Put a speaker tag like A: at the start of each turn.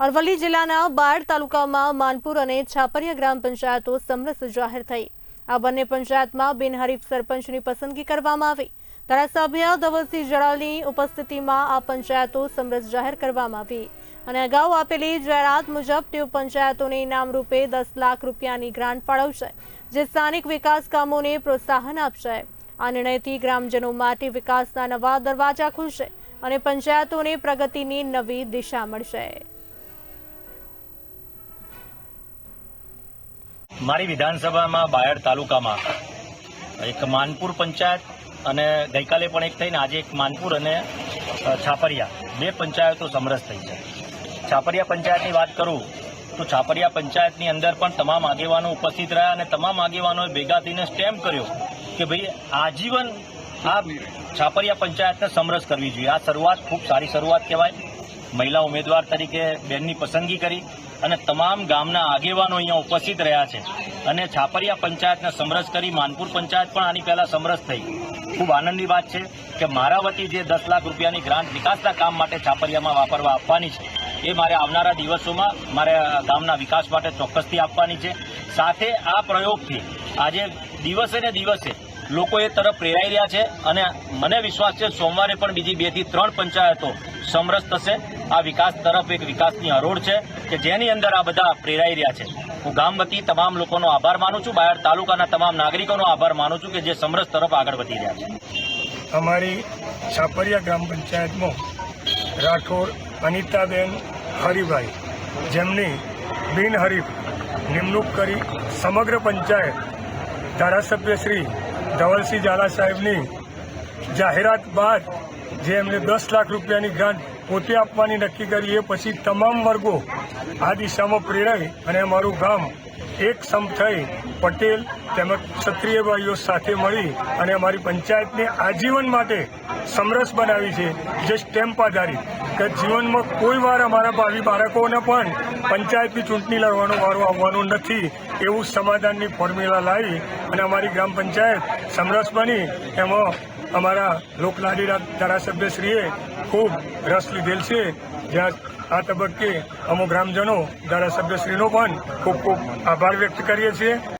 A: અરવલ્લી જિલ્લાના બાળ તાલુકામાં માનપુર અને છાપરિયા ગ્રામ પંચાયતો સમરસ જાહેર થઈ. આ બંને પંચાયતમાં બિનહરીફ સરપંચની પસંદગી કરવામાં આવી. ધારાસભ્ય ધવલસિંહ જડાલની ઉપસ્થિતિમાં આ પંચાયતો સમરસ જાહેર કરવામાં આવી અને અગાઉ આપેલી જાહેરાત મુજબ તેઓ પંચાયતોને ઇનામ રૂપે દસ લાખ રૂપિયાની ગ્રાન્ટ ફાળવશે, જે સ્થાનિક વિકાસ કામોને પ્રોત્સાહન આપશે. આ નિર્ણયથી ગ્રામજનો માટે વિકાસના નવા દરવાજા ખુલશે અને પંચાયતોને પ્રગતિની નવી દિશા મળશે.
B: મારી વિધાનસભામાં બાયડ તાલુકામાં એક માનપુર પંચાયત અને ગઈકાલે પણ એક થઈને આજે એક માનપુર અને છાપરિયા, બે પંચાયતો સમરસ થઈ છે. છાપરિયા પંચાયતની વાત કરું તો છાપરિયા પંચાયતની અંદર પણ તમામ આગેવાનો ઉપસ્થિત રહ્યા અને તમામ આગેવાનોએ ભેગા થઈને સ્ટેમ્પ કર્યો કે ભાઈ આજીવન આ છાપરિયા પંચાયતને સમરસ કરવી જોઈએ. આ શરૂઆત ખૂબ સારી શરૂઆત કહેવાય. મહિલા ઉમેદવાર તરીકે બેનની પસંદગી કરી. અને તમામ ગામના આગેવાનો અહીંયા ઉપસ્થિત રહ્યા છે. અને છાપરિયા પંચાયતને સમરસ કરી, માનપુર પંચાયત પણ આની પહેલાં સમરસ થઈ. ખૂબ આનંદની વાત છે કે મારા વતી જે દસ લાખ રૂપિયાની ગ્રાન્ટ વિકાસના કામ માટે છાપરિયામાં વાપરવા આપવાની છે, એ મારે આવનારા દિવસોમાં મારે ગામના વિકાસ માટે ચોક્કસથી આપવાની છે. સાથે આ પ્રયોગથી આજે દિવસે ને દિવસે લોકો એ તરફ પ્રેરાઈ રહ્યા છે અને મને વિશ્વાસ છે સોમવારે પણ બીજી બેથી ત્રણ પંચાયતો સમરસ થશે. આ વિકાસ તરફ એક વિકાસની હરોળ છે. કે જેની અંદર આ બધા પ્રેરાઈ રહ્યા છે. હું ગામ વતી તમામ લોકોનો આભાર માનું છું. બાયડ તાલુકાના તમામ નાગરિકોનો આભાર માનું છું કે જે સમરસ તરફ આગળ વધી રહ્યા છે.
C: અમારી છાપરિયા ગ્રામ પંચાયતમાં રાઠોડ અનિતાબેન હરિભાઈ જેમની બિનહરીફ નિમણૂક કરી સમગ્ર પંચાયત ધારાસભ્ય શ્રી ધવલસિંહ ઝાલા સાહેબની જાહેરાત બાદ જે એમને દસ લાખ રૂપિયાની ગ્રાન્ટ પોતે આપવાની નક્કી કરી, એ પછી તમામ વર્ગો આ દિશામાં પ્રેરાઈ અને અમારું ગામ એક સમ થઈ પટેલ તેમજ ક્ષત્રિય ભાઈઓ સાથે મળી અને અમારી પંચાયતને આજીવન માટે સમરસ બનાવી છે, જે સ્ટેમ્પ આધારિત. કે જીવનમાં કોઈ વાર અમારા ભાવિ બાળકોને પણ પંચાયતની ચૂંટણી લડવાનો વારો આવવાનો નથી એવું સમાધાનની ફોર્મ્યુલા લાવી અને અમારી ગ્રામ પંચાયત સમરસ બની. એમાં અમારા લોકલાડીના ધારાસભ્યશ્રીએ ખૂબ રસ લીધેલ છે. જ્યાં આ તબક્કે અમુક ગ્રામજનો ધારાસભ્યશ્રીનો પણ ખૂબ ખૂબ આભાર વ્યક્ત કરીએ છીએ.